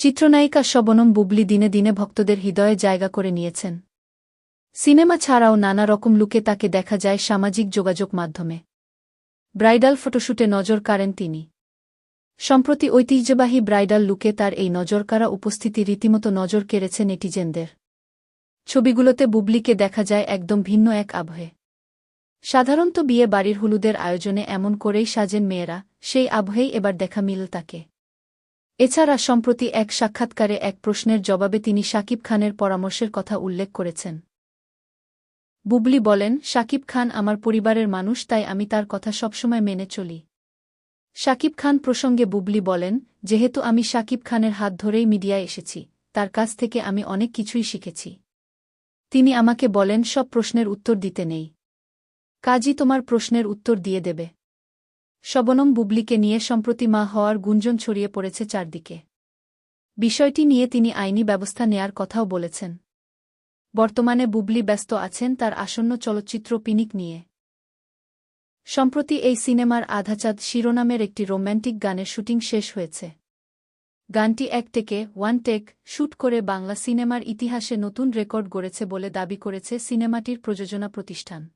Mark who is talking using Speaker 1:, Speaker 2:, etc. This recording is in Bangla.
Speaker 1: চিত্রনায়িকা শবনম বুবলি দিনে দিনে ভক্তদের হৃদয়ে জায়গা করে নিয়েছেন। সিনেমা ছাড়াও নানা রকম লুকে তাকে দেখা যায় সামাজিক যোগাযোগ মাধ্যমে। ব্রাইডাল ফটোশুটে নজর কাড়েন তিনি। সম্প্রতি ঐতিহ্যবাহী ব্রাইডাল লুকে তার এই নজরকাড়া উপস্থিতি রীতিমতো নজর কেড়েছে নেটিজেনদের। ছবিগুলোতে বুবলিকে দেখা যায় একদম ভিন্ন এক আবহে। সাধারণত বিয়ে বাড়ির হলুদের আয়োজনে এমন করেই সাজেন মেয়েরা, সেই আবহেই এবার দেখা মিল তাকে। এছাড়া সম্প্রতি এক সাক্ষাৎকারে এক প্রশ্নের জবাবে তিনি শাকিব খানের পরামর্শের কথা উল্লেখ করেছেন। বুবলি বলেন শাকিব খান আমার পরিবারের মানুষ, তাই আমি তার কথা সবসময় মেনে চলি। শাকিব খান প্রসঙ্গে বুবলি বলেন, যেহেতু আমি শাকিব খানের হাত ধরেই মিডিয়ায় এসেছি, তার কাছ থেকে আমি অনেক কিছুই শিখেছি। তিনি আমাকে বলেন, সব প্রশ্নের উত্তর দিতে নেই। কাজই তোমার প্রশ্নের উত্তর দিয়ে দেবে। শবনম বুবলিকে নিয়ে সম্প্রতি মা হওয়ার গুঞ্জন ছড়িয়ে পড়েছে চারদিকে। বিষয়টি নিয়ে তিনি আইনি ব্যবস্থা নেয়ার কথাও বলেছেন। বর্তমানে বুবলি ব্যস্ত আছেন তার আসন্ন চলচ্চিত্র পিনিক নিয়ে। সম্প্রতি এই সিনেমার আধাচাঁদ শিরোনামের একটি রোম্যান্টিক গানের শুটিং শেষ হয়েছে। গানটি এক টেকে, ওয়ান টেক শ্যুট করে বাংলা সিনেমার ইতিহাসে নতুন রেকর্ড গড়েছে বলে দাবি করেছে সিনেমাটির প্রযোজনা প্রতিষ্ঠান।